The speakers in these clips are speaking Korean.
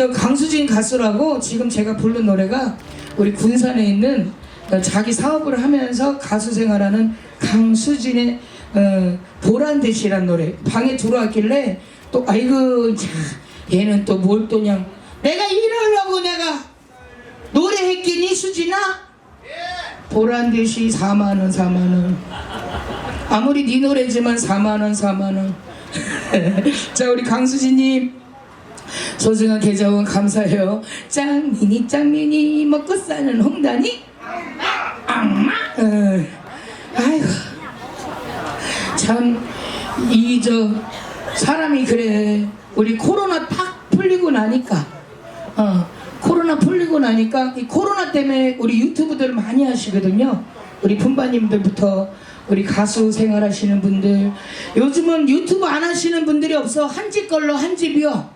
저 강수진 가수라고 지금 제가 부른 노래가 우리 군산에 있는 어, 자기 사업을 하면서 가수 생활하는 강수진의 어, 보란듯이란 노래. 방에 들어왔길래 또 아이고 참 얘는 또 뭘 또냐. 내가 이러려고 내가 노래했겠니 수진아? 보란듯이 4만원 4만원. 아무리 네 노래지만 4만원 4만원. 자 우리 강수진님 소중한 계좌원 감사해요. 짱미니 짱미니 먹고 사는 홍단이? 악마! 어, 아이고 참이 저 사람이 그래. 우리 코로나 딱 풀리고 나니까. 어 코로나 풀리고 나니까 이 코로나 때문에 우리 유튜브들 많이 하시거든요. 우리 품바님들부터 우리 가수 생활하시는 분들. 요즘은 유튜브 안 하시는 분들이 없어. 한 집 걸로 한 집이요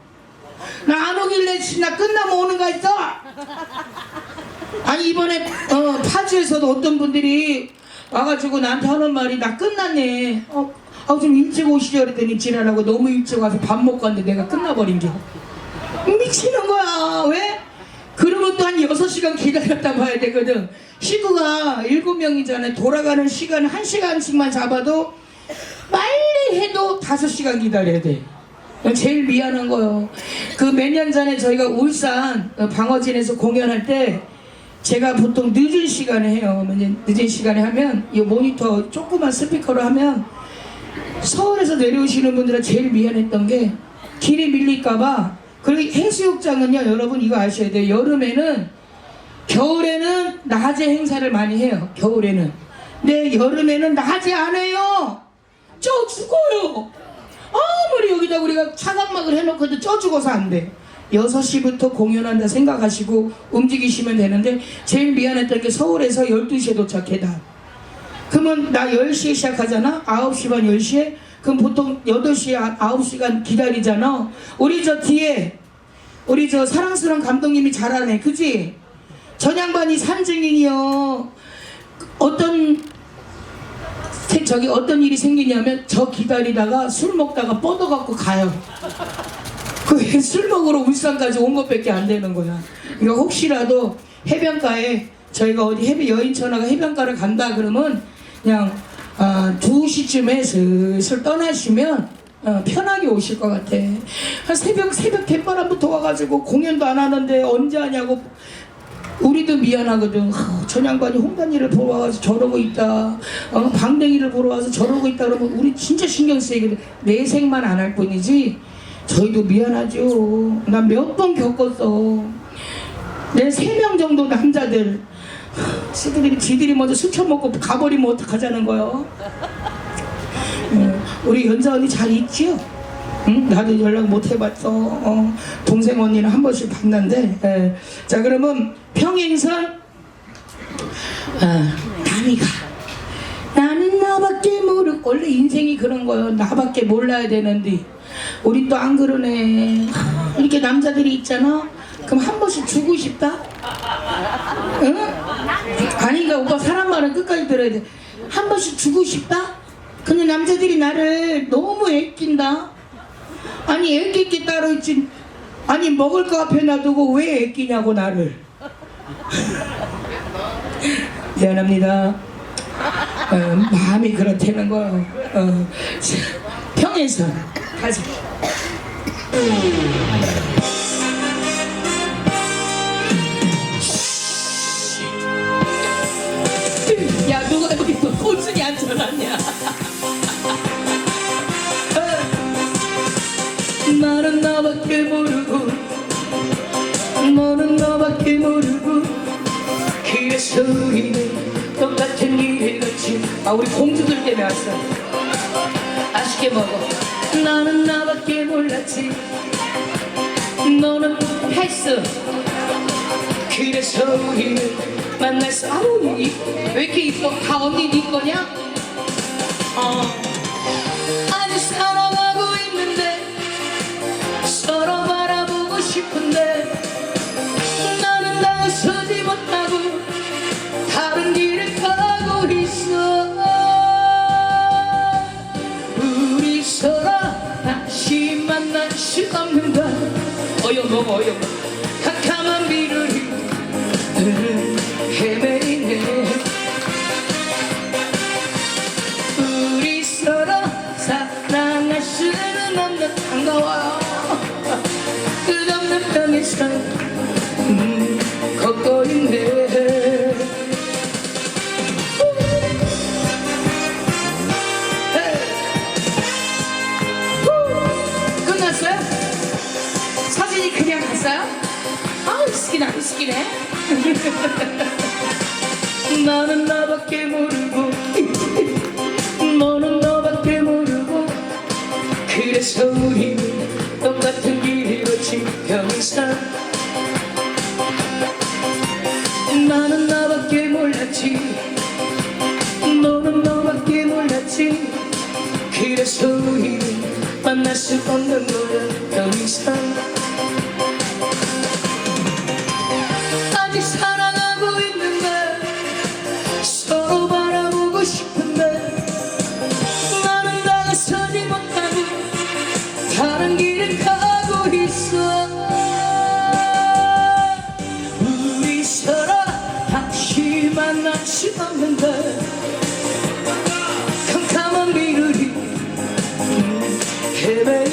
나 안 오길래 나 끝나면 오는 거 있어? 아니 이번에 어, 파주에서도 어떤 분들이 와가지고 나한테 하는 말이 나 끝났네. 어, 아, 좀 일찍 오시려 그랬더니 지랄하고 너무 일찍 와서 밥 먹고 왔는데 내가 끝나버린 게. 미치는 거야. 왜? 그러면 또 한 6시간 기다렸다 봐야 되거든. 식구가 7명이잖아 돌아가는 시간 1시간씩만 잡아도 빨리 해도 5시간 기다려야 돼 제일 미안한 거요. 그 몇 년 전에 저희가 울산 어, 방어진에서 공연할 때 제가 보통 늦은 시간에 해요. 늦은 시간에 하면 이 모니터 조그만 스피커로 하면 서울에서 내려오시는 분들은 제일 미안했던 게 길이 밀릴까봐. 그리고 해수욕장은요 여러분 이거 아셔야 돼요. 여름에는 겨울에는 낮에 행사를 많이 해요. 겨울에는. 근데 여름에는 낮에 안 해요. 쪄 죽어요 아무리 여기다 우리가 차단막을 해놓고도 쪄 죽어서 안 돼. 6시부터 공연한다 생각하시고 움직이시면 되는데 제일 미안했던 게 서울에서 12시에 도착해다. 그러면 나 10시에 시작하잖아? 9시 반 10시에? 그럼 보통 8시에 9시간 기다리잖아. 우리 저 뒤에 우리 저 사랑스러운 감독님이 잘하네. 그지? 전양반이 산증인이요. 어떤 세- 저기 어떤 일이 생기냐면 저 기다리다가 술 먹다가 뻗어갖고 가요. 그 술 먹으러 울산까지 온 것밖에 안 되는 거야. 그러니까 혹시라도 해변가에 저희가 어디 해변 여인천하가 해변가를 간다 그러면 그냥 아, 2시쯤에 슬슬 떠나시면 어, 편하게 오실 것 같아. 한 새벽 새벽 갯바람부터 와가지고 공연도 안 하는데 언제 하냐고 우리도 미안하거든 하, 전양반이 홍단이를 보러 와서 저러고 있다. 어, 방댕이를 보러 와서 저러고 있다 그러면 우리 진짜 신경 쓰이거든 내색만 안 할 뿐이지. 저희도 미안하죠. 난몇번 겪었어. 내 세 명 정도 남자들. 지들이 지들이 먼저 술 처먹고 가버리면 어떡하자는 거요? 어, 우리 연자 언니 잘 있지요? 응? 나도 연락 못 해봤어. 어, 동생 언니는 한 번씩 봤는데. 예. 자 그러면 평행선 아, 남이가 나는 나밖에 모르 원래 인생이 그런 거요. 나밖에 몰라야 되는데 우리 또 안 그러네. 이렇게 남자들이 있잖아. 그럼 한 번씩 주고 싶다. 응? 아니가 오빠 사람 말은 끝까지 들어야 돼. 한 번씩 주고 싶다. 근데 남자들이 나를 너무 애낀다. 아니 게 따로 있지. 아니 먹을 거 앞에 놔두고 왜 애끼냐고 나를. 미안합니다. 어, 마음이 그렇다는 거요. 어, 자, 평에서 가자. 모르고 그래서 우리는 똑같은 일을 같이 아 우리 공주들 때문에 왔어. 맛있게 먹어. 나는 나밖에 몰랐지. 너는 패스 그래서 우리는 만났어 아우 이- 왜 이렇게 이뻐? 다 언니 네 거냐? 어. 아주 사랑 걸 어여 먹어 어여 나는 나밖에 모르고 너는 너밖에 모르고. 그래서 우리는 똑같은 길을 걷지 평생 나는 나밖에 몰랐지. 너는 너밖에 몰랐지. 그래서 우리는 만날 수 없는 거야 더 이상 Him